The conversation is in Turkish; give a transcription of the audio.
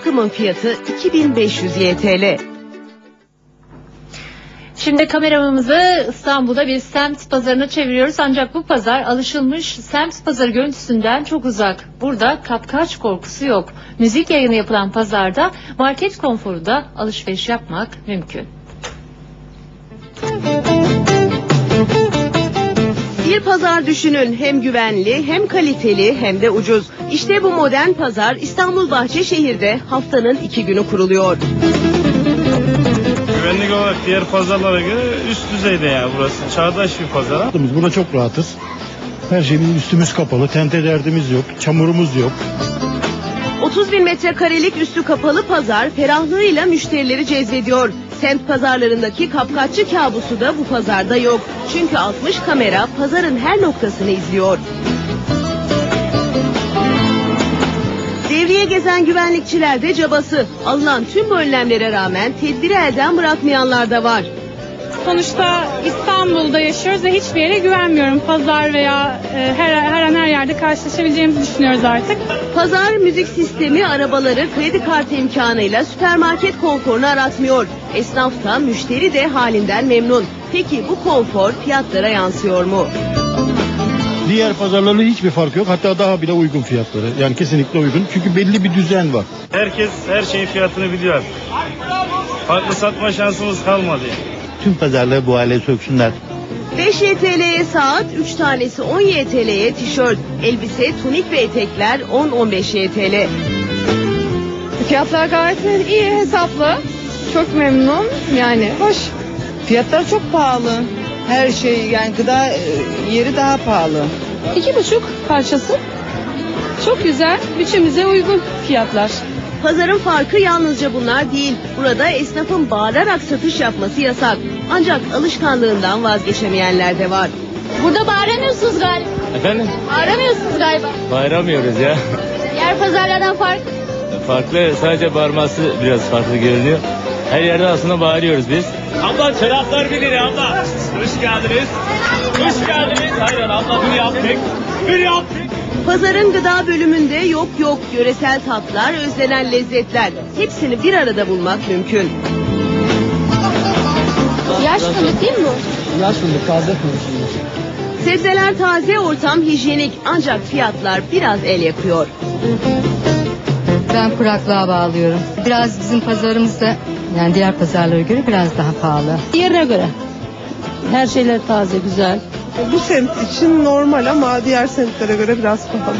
Bakımın fiyatı 2500 YTL. Şimdi kameramızı İstanbul'da bir semt pazarına çeviriyoruz ancak bu pazar alışılmış semt pazarı görüntüsünden çok uzak. Burada kapkaç korkusu yok. Müzik yayını yapılan pazarda market konforu da alışveriş yapmak mümkün. Bir pazar düşünün hem güvenli hem kaliteli hem de ucuz. İşte bu modern pazar İstanbul Bahçeşehir'de haftanın iki günü kuruluyor. Güvenlik olarak diğer pazarlara göre üst düzeyde yani burası. Çağdaş bir pazar. Rahatımız. Burada çok rahatız. Her şeyimiz üstümüz kapalı. Tente derdimiz yok. Çamurumuz yok. 30 bin metrekarelik üstü kapalı pazar ferahlığıyla müşterileri cezbediyor. Semt pazarlarındaki kapkaççı kabusu da bu pazarda yok. Çünkü 60 kamera pazarın her noktasını izliyor. Devriye gezen güvenlikçiler de cabası. Alınan tüm önlemlere rağmen tedbiri elden bırakmayanlar da var. Sonuçta İstanbul'da yaşıyoruz ve hiçbir yere güvenmiyorum. Pazar veya e, her, her an her yerde karşılaşabileceğimizi düşünüyoruz artık. Pazar müzik sistemi arabaları kredi kartı imkanıyla süpermarket konforunu aratmıyor. Esnaf da müşteri de halinden memnun. Peki bu konfor fiyatlara yansıyor mu? Diğer pazarlarla hiçbir fark yok. Hatta daha bile uygun fiyatları. Yani kesinlikle uygun. Çünkü belli bir düzen var. Herkes her şeyin fiyatını biliyor. Farklı satma şansımız kalmadı. yani. Tüm pazarları bu hale söksünler. 5 YTL'ye saat, 3 tanesi 10 YTL'ye tişört, elbise, tunik ve etekler 10-15 YTL. Fiyatlar gayet iyi hesaplı. Çok memnun yani hoş. Fiyatlar çok pahalı. Her şey yani gıda e, yeri daha pahalı. İki buçuk parçası. Çok güzel. Bütçemize uygun fiyatlar. Pazarın farkı yalnızca bunlar değil. Burada esnafın bağırarak satış yapması yasak. Ancak alışkanlığından vazgeçemeyenler de var. Burada bağıramıyorsunuz galiba. Efendim? Bağıramıyorsunuz galiba. Bağıramıyoruz ya. Diğer pazarlardan fark. Farklı sadece bağırması biraz farklı görünüyor. Her yerde aslında bağırıyoruz biz. Abla çoraplar bilir abla. Hoş geldiniz. Hoş geldiniz. Aynen abla bir yaptık. Bir yaptık. Pazarın gıda bölümünde yok yok yöresel tatlar, özlenen lezzetler. Hepsini bir arada bulmak mümkün. Yaş fındık değil mi bu? Yaş fındık taze fındık. Sebzeler taze, ortam hijyenik ancak fiyatlar biraz el yakıyor. Ben kuraklığa bağlıyorum. Biraz bizim pazarımızda yani diğer pazarlara göre biraz daha pahalı. Yerine göre. Her şeyler taze, güzel. Bu semt için normal ama diğer semtlere göre biraz pahalı.